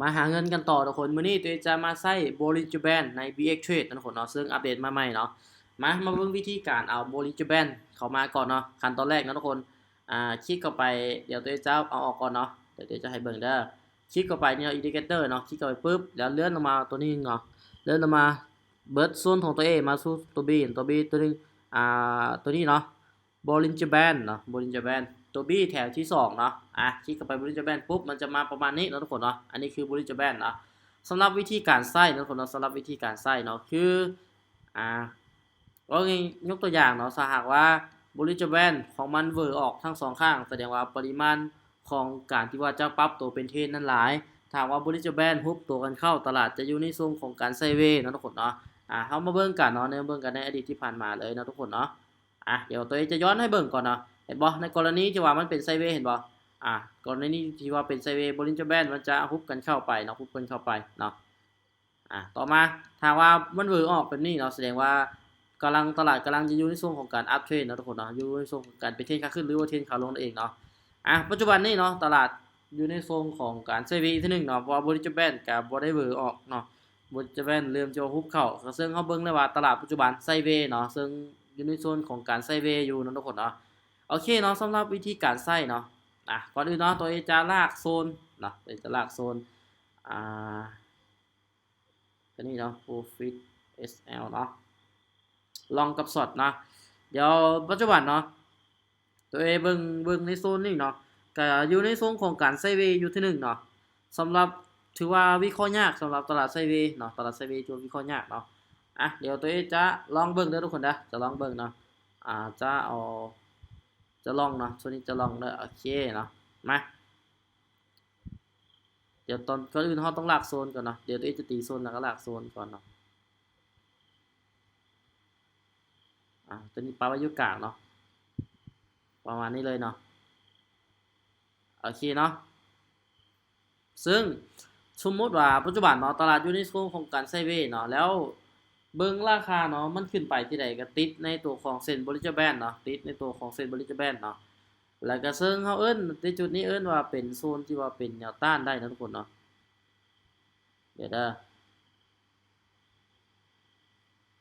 มาหาเงินกันต่อทุกคนมื้อนี้ตัวจะมาใช้ Bollinger Band ใน BX Trade นะทุกคนเนาะซึ่งอัปเดตมาใหม่เนาะมามาเบิ่งวิธีการเอา Bollinger Band เข้ามาก่อนเนาะขั้นตอนแรกนะทุกคนอ่าคลิกเข้าไปเดี๋ยวตัวจะเอาออกก่อนเนาะเดี๋ยวตัวจะให้เบิ่งเด้อคลิกเข้าไปเนี่ย indicator เนาะคลิกเข้าไปปุ๊บแล้วเลื่อนลงมาตัวนี้เนาะเลื่อนลงมาเบิร์ดส่วนของตัว A มาสู่ตัว B ตัว B ตัวนึงอ่าตัวนี้เนาะ Bollinger Band เนาะ Bollinger Band ตัว B แถวที่ 2 เนาะ อะ คลิกเข้าไป Bollinger Band ปุ๊บ มันจะมาประมาณนี้นะทุกคนเนาะ อันนี้คือ Bollinger Band เนาะสำหรับวิธีการใส่นะทุกคนเนาะสำหรับวิธีการใส่เนาะ คือ อ่าก็ไงยกตัวอย่างเนาะถ้าหากว่า Bollinger Band ของมันเวอร์ออกทั้งสองข้าง แสดงว่าปริมาณของการที่ว่าจะปรับตัวเป็นเทนนั้นหลายถ้าว่า Bollinger Band ฮุบตัวกันเข้าตลาดจะอยู่ในทรงของการไซเวย์นะทุกคนเนาะ อ่าเฮามาเบิ่งกันเนาะเนื้อเบิ่งกันในอดีตที่ผ่านมาเลยนะทุกคนเนาะ อะเดี๋ยวตัวเองจะย้อนให้เบิ่งก่อนเนาะ เห็นบ่ในกรณีที่ว่ามันเป็นไซเวเห็นบ่อะกรณีที่ว่าเป็นไซเวบรินจแบนมันจะฮุบกันเข้าไปเนาะฮุบกันเข้าไปเนาะอะต่อมาถ้าว่ามันเวอร์ออกแบบนี้เนาะแสดงว่ากำลังตลาดกำลังจะอยู่ในช่วงของการอัพเทรนเนาะทุกคนเนาะอยู่ในช่วงของการเป็นเทรนขาขึ้นหรือว่าเทรนขาลงนั่นเองเนาะอะปัจจุบันนี้เนาะตลาดอยู่ในโซนของการไซเวอีกทีหนึ่งเนาะเพราะบริจแบนกับบ่ไดเวอร์ออกเนาะบริจแบนเริ่มจะฮุบเข้าซึ่งเฮาเบิ่งได้ว่าตลาดปัจจุบันไซเวเนาะซึ่งอยู่ในโซนของการไซเวอยู่นะทุกคนเนาะ โอเคเนาะสำหรับวิธีการใส่เนาะอะก่อนอื่นเนาะตัวเองจะลากโซนเนาะตัวเองจะลากโซนอ่าตัวนี้เนาะ profit SL เนาะลองกับสดเนาะเดี๋ยวปัจจุบันเนาะตัวเองเบิ่งเบิ่งในโซนนี้เนาะก็อยู่ในโซนของการไซเวย์อยู่ที่หนึ่งเนาะสำหรับถือว่าวิเคราะห์ยากสำหรับตลาดไซเวย์เนาะตลาดไซเวย์ถือว่าวิเคราะห์ยากเนาะอะเดี๋ยวตัวเองจะลองเบิ่งเด้อทุกคนนะจะลองเบิ่งเนาะอ่าจะเอา จะลองเนาะช่วงนี้จะลองเลยโอเคเนาะมาเดี๋ยวตอนก่อนอื่นเราต้องลากโซนก่อนเนาะเดี๋ยวตัวเองจะตีโซนแล้วก็ลากโซนก่อนเนาะอ่าตัวนี้ปลาไว้อยุกลางเนาะประมาณนี้เลยเนาะโอเคเนาะซึ่งสมมติว่าปัจจุบันเนาะตลาดอยู่ในช่วงของการไซเวย์เนาะแล้ว เบิ่งราคาเนาะมันขึ้นไปที่ใดก็ติดในตัวของเส้นบริจแบนเนาะติดในตัวของเส้นบริจแบนเนาะแล้วก็ซึ่งเฮาเอิ้นในจุดนี้เอิ้นว่าเป็นโซนที่ว่าเป็นแนวต้านได้นะทุกคนเนาะเดี๋ยวเด้อ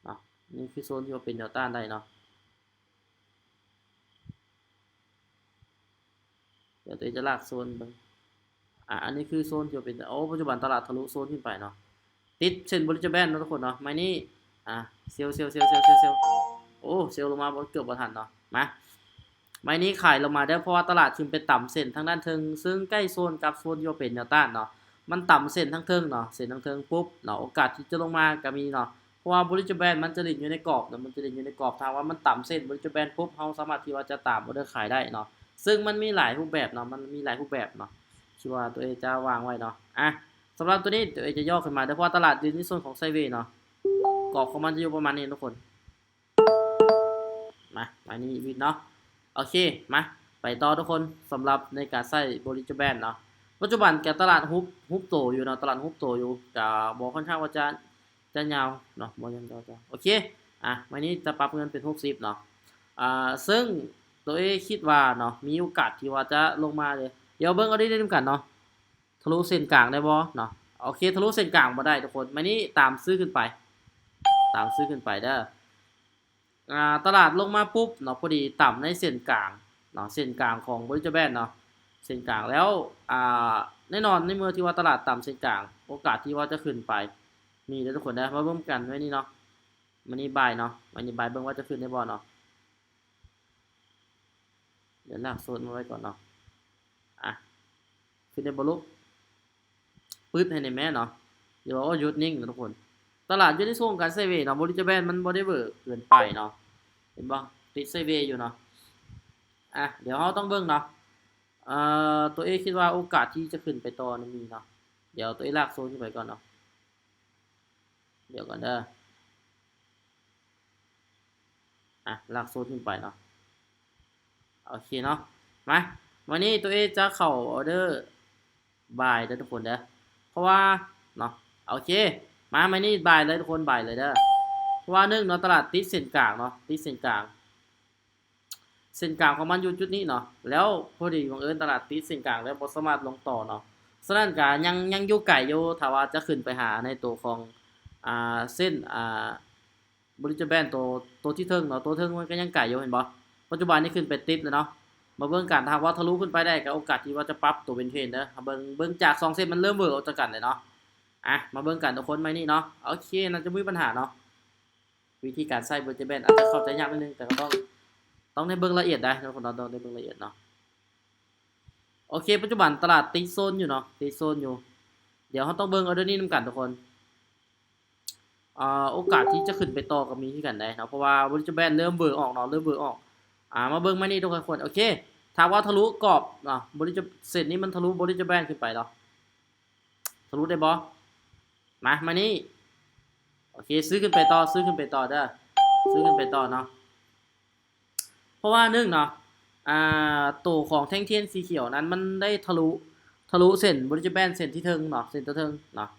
เนาะนี่คือโซนที่ว่าเป็นแนวต้านได้เนาะเดี๋ยวตัวจะลากโซนเบิ่งอะอันนี้คือโซนที่ว่าเป็นโอ้ปัจจุบันตลาดทะลุโซนขึ้นไปเนาะติดเส้นบริจแบนนะทุกคนเนาะไม้นี้ อะเซลเซลเซลเซลเซลเซลโอ้เซลลงมาเกือบบ่ทันเนาะมาไม้นี้ขายลงมาได้เพราะว่าตลาดขึ้นไปต่ำเส้นทางด้านเทิง ซึ่งใกล้โซนกับโซนที่ว่าเป็นแนวต้านเนาะมันต่ำเส้นทั้งเทิงเนาะเส้นทั้งเทิงปุ๊บเนาะโอกาสที่จะลงมาก็มีเนาะเพราะว่าบริจแบนมันจะหลินอยู่ในกรอบเนาะมันจะหลินอยู่ในกรอบถ้าว่ามันต่ำเส้นบริจแบนปุ๊บเราสามารถที่ว่าจะตามออเดอร์ขายได้เนาะซึ่งมันมีหลายรูปแบบเนาะมันมีหลายรูปแบบเนาะที่ว่าตัวเองจะวางไว้เนาะอะสำหรับตัวนี้ตัวเองจะย่อขึ้นมาเพราะตลาดยู่ในโซนของไซเวเนาะ กรอบของมันจะอยู่ประมาณนี้ทุกคน มามานี่วิดเนาะ โอเค มา ไปต่อทุกคนสำหรับในการใส่บริจแบนเนาะ ปัจจุบันแกตลาดฮุบฮุบโตอยู่เนาะ ตลาดฮุบโตอยู่กับบอกค่อนข้างว่าจะจะยาวเนาะบอยังยาวจะโอเค อะวันนี้จะปรับเงินเป็น60เนาะ อ่า ซึ่งตัวเอคิดว่าเนาะ มีโอกาสที่ว่าจะลงมาเลย เดี๋ยวเบิ่งเอาได้ด้วยกันเนาะ ทะลุเส้นกลางได้บ่เนาะ โอเค ทะลุเส้นกลางบ่ได้ทุกคนมานี่ตามซื้อขึ้นไป ตามซื้อขึ้นไปเด้ออตลาดลงมาปุ๊บเนาะพอดีต่ำในเส้นกลางเนาะเส้นกลางของบริจแบนเนาะเส้นกลางแล้วแน่นอนในเมื่อที่ว่าตลาดต่ำเส้นกลาง โอกาสที่ว่าจะขึ้นไป มีเด้อทุกคนนะมาร่มกันไว้นี่เนาะมันนี่บายเนาะมันนี่บายเบิ่งว่าจะขึ้นได้บ่เนาะเดี๋ยวลากโซนมาไว้ก่อนเนาะอะขึ้นได้บ่ลูกปึ๊ดให้ในแม่เนาะเดี๋ยวว่าหยุดนิ่งนะทุกคน ตลาดอยู่ในช่วงการไซเวย์เนาะบริจแบนมันบ่ได้เบิร์เกินไปเนาะเห็นบ่ติดไซเวย์อยู่เนาะอะเดี๋ยวเราต้องเบิ่งเนาะเอ่อตัวเอคิดว่าโอกาสที่จะขึ้นไปต่อนี่มีเนาะเดี๋ยวตัวเอลากโซนขึ้นไปก่อนเนาะเดี๋ยวก่อนเด้ออะลากโซนขึ้นไปเนาะโอเคเนาะมาวันนี้ตัวเอจะเข้าออเดอร์บายเด้อทุกคนเด้อเพราะว่าเนาะโอเค มามานี่บ่ายเลยทุกคนบ่ายเลยเด้อเพราะว่าหนึ่งเนาะตลาดติดเส้นกลางเนาะติดเส้นกลางเส้นกลางของมันอยู่จุดนี้เนาะแล้วพอดีบังเอิญตลาดติดเส้นกลางแล้วบ่สามารถลงต่อเนาะฉะนั้นก็ยังยังอยู่ไกลอยู่ถ้าว่าจะขึ้นไปหาในตัวของอ่าเส้นอ่าบริจแบนตัวตัวที่เทิงเนาะตัวเทิงมันก็ยังไกลอยู่เห็นบ่ปัจจุบันนี้ขึ้นไปติดแล้วเนาะมาเบิ่งกันถ้าว่าทะลุขึ้นไปได้ก็โอกาสที่ว่าจะปรับตัวเป็นเทรนเด้อเบิ่งเบิ่งจากสองเส้นมันเริ่มเวิกออกจากกันเลยเนาะ อะ มาเบิ่งกันทุกคนไหมนี่เนาะ โอเคน่าจะไม่มีปัญหาเนาะ วิธีการใส่บริจแบนอาจจะเข้าใจยากนิดนึง แต่ก็ต้อง ต้องได้เบิ่งละเอียดได้ทุกคนเนาต้องได้เบิ่งละเอียดเนาะ โอเค ปัจจุบันตลาดตีโซนอยู่เนาะ ตีโซนอยู่ เดี๋ยวเขาต้องเบิ่งเอาดี๋ยนี้นำกันทุกคนอ่าโอกาสที่จะขึ้นไปต่อก็มีที่กันได้เนาะ เพราะว่าบริจแบนเริ่มเบิกออกเนาะ เริ่มเบิกออก อ่า มาเบิ่งไมนี่ทุกคน โอเคถ้าว่าทะลุกรอบเนาะบริจเสร็จนี้มันทะลุบริจแบนขึ้นไปเนาะทะลุได้บ่ มา มานี่ โอเค ซื้อขึ้นไปต่อ ซื้อขึ้นไปต่อเด้อ ซื้อขึ้นไปต่อเนาะ เพราะว่านึ่งเนาะ อ่า ตัวของแท่งเทียนสีเขียวนั้นมันได้ทะลุ ทะลุเส้นบริจแบนเส้นที่เทิงเนาะ เส้นตัวเทิงเนาะ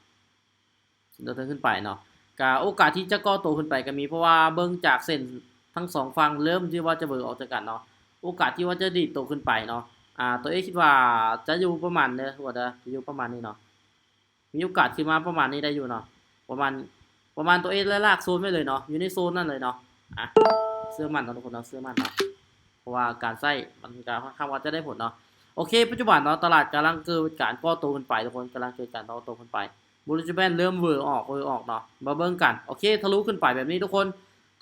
เส้นตัวเทิงขึ้นไปเนาะกาโอกาสที่จะก่อตัวขึ้นไปก็มีเพราะว่าเบิ่งจากเส้นทั้งสองฝั่งเริ่มที่ว่าจะเบิกออกจากกันเนาะ โอกาสที่ว่าจะดีดตัวขึ้นไปเนาะ อ่า ตัวเอคิดว่าจะอยู่ประมาณเนี้ยว่าจะอยู่ประมาณนี้เนาะ มีโอกาสขึ้นมาประมาณนี้ได้อยู่เนาะประมาณประมาณตัวเองลากโซนไว้เลยเนาะอยู่ในโซนนั่นเลยเนาะอะเสื้อมันเนาะทุกคนเนาะเสื้อมันเนาะเพราะว่าการใส่มันก็ค่อนข้างว่าจะได้ผลเนาะโอเค ปัจจุบันเนาะตลาดกำลังเกิดการก่อตัวขึ้นไปทุกคนกำลังเกิดการก่อตัวขึ้นไปบริจแบนเริ่มเวอร์ออกเวอร์ออกเนาะมาเบิ่งกันโอเคทะลุขึ้นไปแบบนี้ทุกคน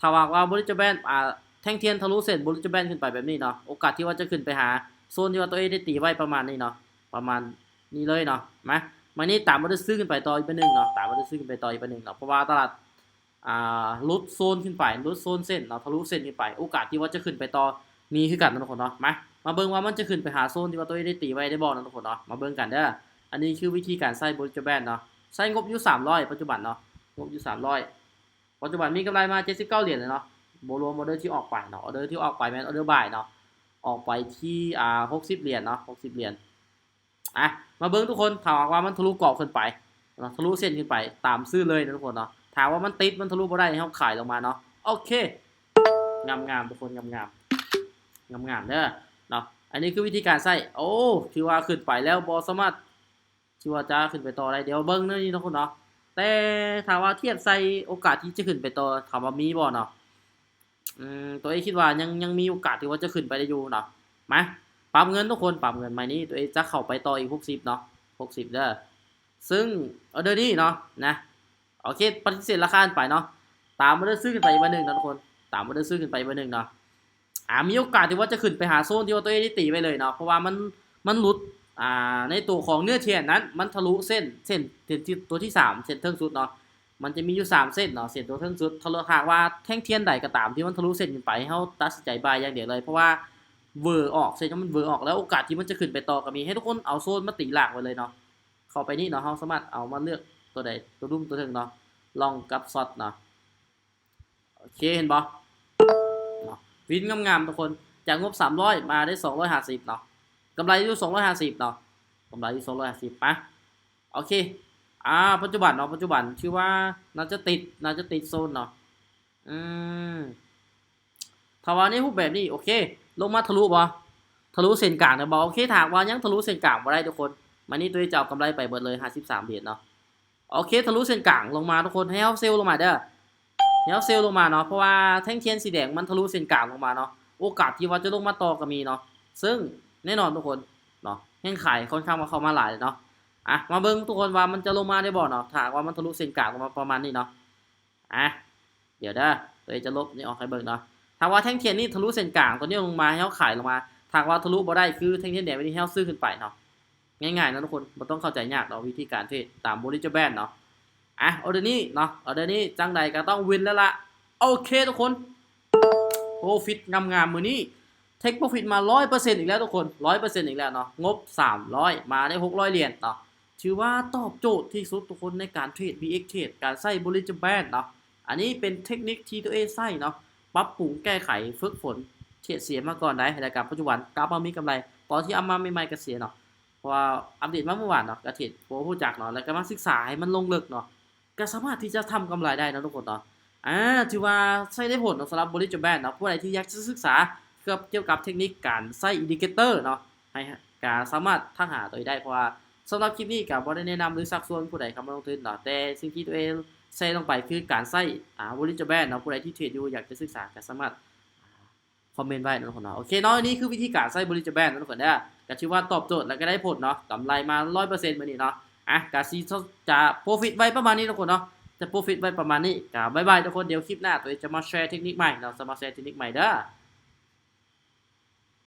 ถ้าว่าว่าบริจแบนอ่าแท่งเทียนทะลุเสร็จบริจแบนขึ้นไปแบบนี้เนาะโอกาสที่ว่าจะขึ้นไปหาโซนที่ว่าตัวเองได้ตีไว้ประมาณนี้เนาะประมาณนี้เลยเนาะมา มานี่ตามมาด้วยซื้อขึ้นไปต่ออีกเป็นหนึ่งเนาะตามมาด้วยซื้อขึ้นไปต่ออีกเป็นหนึ่งเนาะเพราะว่าตลาดอ่าลุดโซนขึ้นไปลุดโซนเส้นเนาะทะลุเส้นขึ้นไปโอกาสที่ว่าจะขึ้นไปต่อมีคือกันนะทุกคนเนาะมามาเบิ่งว่ามันจะขึ้นไปหาโซนที่ว่าตัวเองได้ตีไว้ได้บอกนะทุกคนเนาะมาเบิ่งกันเด้ออันนี้คือวิธีการใส่บริจแบนเนาะใส่งบอยู่300ปัจจุบันเนาะงบอยู่300ปัจจุบันมีกำไรมา79เก้าเหรียญเลยเนาะโบรวมออเดอร์ที่ออกไปเนาะออเดอร์ที่ออกไปแมนออเดอร์บ่ายเนาะออกไปที่อ่า60เหรียญเนาะ60เหรียญ อะมาเบิ่งทุกคนถาหากว่ามันทะลุกรอบขึ้นไปเนาะทะลุเส้นขึ้นไปตามซื้อเลยนะทุกคนเนาะถามว่ามันติดมันทะลุบ่ได้ให้เขาขายลงมาเนาะโอเคงามงามๆทุกคนงามงามงามงามๆเด้อเนาะอันนี้คือวิธีการใส่โอ้คือว่าขึ้นไปแล้วบอสามารถที่ว่าจะขึ้นไปต่อได้เดี๋ยวเบิ้งเนื้อนี่ทุกคนเนาะแต่ถามว่าเทียบใส่โอกาสที่จะขึ้นไปต่อถามว่ามีบ่เนาะอืมตัวเองคิดว่ายังยังมีโอกาสที่ว่าจะขึ้นไปได้อยู่เนาะมา ปรับเงินทุกคนปรับเงินใหม่นี้ตัวเองจะเข้าไปต่ออีก 60 เนาะ60 เด้อซึ่งออเดอร์นี้เนาะนะโอเคปฏิเสธราคาไปเนาะตามมาได้ซื้อขึ้นไปอีกวันหนึ่งนะทุกคน ตามมาได้ซื้อขึ้นไปอีกวันหนึ่งเนาะอ่ามีโอกาสที่ว่าจะขึ้นไปหาโซนที่ว่าตัวเองได้ตีไปเลยเนาะเพราะว่ามันมันหลุดอ่าในตัวของเนื้อเทียนนั้น มันทะลุเส้นเส้นเส้นที่ตัวที่สามเส้นเทิงสุดเนาะมันจะมีอยู่สามเส้นเนาะเส้นตัวเทิงสุดทะลุหากว่าแท่งเทียนใดก็ตามที่มันทะลุเส้นขึ้นไปให้เขาตัดสินใจบายอย่างเดียวเลยเพราะว่า เวอร์ออกเส้นมันเวอร์ออกแล้วโอกาสที่มันจะขึ้นไปต่อก็มี ให้ทุกคนเอาโซนมาตีหลักไว้เลยเนาะเข้าไปนี่เนาะเขาสามารถเอามาเลือกตัวใดตัวรุ่มตัวเทิงเนาะลองกับซอสเนาะโอเคเห็นปะวินงามๆทุกคนจากงบ 300 มาได้ 250เนาะกำไรอยู่ 250เนาะกำไรอยู่ 250ปะโอเคอ่าปัจจุบันเนาะปัจจุบันชื่อว่าน่าจะติดน่าจะติดโซนเนาะอืมถ้าว่านี้รูปแบบนี้โอเค ลงมาทะลุบ่ทะลุเส้นกลางนะบอกโอเคถามว่ายังทะลุเส้นกลางบ่ได้ทุกคนมานี่ตัวจะเอากำไรไปเบิดเลย 53เหรียญเนาะโอเคทะลุเส้นกลางลงมาทุกคนให้เอาเซลลงมาเด้อให้เอาเซลลงมาเนาะเพราะว่าแท่งเทียนสีแดงมันทะลุเส้นกลางลงมาเนาะโอกาสที่ว่าจะลงมาต่อก็มีเนาะซึ่งแน่นอนทุกคนเนาะแห่งขายค่อนข้างมาเข้ามาหลายเนาะอะมาเบิ้งทุกคนว่ามันจะลงมาได้บ่เนาะถากว่ามันทะลุเส้นกลางลงมาประมาณนี้เนาะอะเดี๋ยวเด้อตัวจะลบนี่ออกให้เบิ่งเนาะ ถ้าว่าแท่งเทียนนี่ทะลุเส้นกลางตัวนี้ลงมาให้เขาขายลงมาถากว่าทะลุบ่ได้คือแท่งเทียนแดงไม่ได้ให้เขาซื้อขึ้นไปเนาะง่ายๆนะทุกคนไม่ต้องเข้าใจยากเนาะวิธีการเทรดตามบริจแบนเนาะอะออเดอร์นี้เนาะออเดอร์นี้จังใดก็ต้องวินแล้วล่ะโอเคทุกคนโปรฟิตงามๆมือนี้เทคโปรฟิตมา 100%อีกแล้วทุกคน 100%อีกแล้วเนาะงบ 300 มาได้ 600 เหรียญเนาะถือว่าตอบโจทย์ที่สุดทุกคนในการเทรด BX เทรดการใส่บริจแบนเนาะอันนี้เป็นเทคนิคที่ตัวเองใส่เนาะ ปรับปรุงแก้ไขฝึกฝนเทรดเสียมาก่อนได้แต่กับปัจจุบันกลับมามีกำไรตอนที่เอามาใหม่ๆก็เสียเนาะเพราะว่าอัปเดตมาเมื่อวานเนาะกระเทรดโปรผู้จักเนาะแล้วก็มาศึกษาให้มันลงลึกเนาะก็สามารถที่จะทำกำไรได้นะทุกคนเนาะอ่าถือว่าใช้ได้ผลสำหรับบริจแบนเนาะผู้ใดที่อยากจะศึกษาเกี่ยวกับเทคนิคการใส่อินดิเคเตอร์เนาะให้การสามารถทักหาตัวได้เพราะว่าสำหรับคลิปนี้ก็บ่ได้แนะนำหรือชักชวนผู้ใดเข้ามาลงทุนเนาะแต่สิ่งที่ตัวเอง ใส่ลงไปคือการใช้อ่า Bollinger Band เนาะผู้ใดที่เทรดอยู่อยากจะศึกษาก็สามารถคอมเมนต์ไว้นะทุกคนเนาะโอเคเนาะอันนี้คือวิธีการใช้บริจาคแบนะทุกคนเด้อก็ชื่อว่าตอบโจทย์แล้วก็ได้ผลเนาะกำไรมา 100%มื้อนี้เนาะอะกาซีจะโปรฟิตไว้ประมาณนี้ทุกคนเนาะจะโปรฟิตไว้ประมาณนี้ก็บ๊ายบายทุกคนเดี๋ยวคลิปหน้าตัวเองจะมาแชร์เทคนิคใหม่เราจะมาแชร์เทคนิคใหม่เด้อ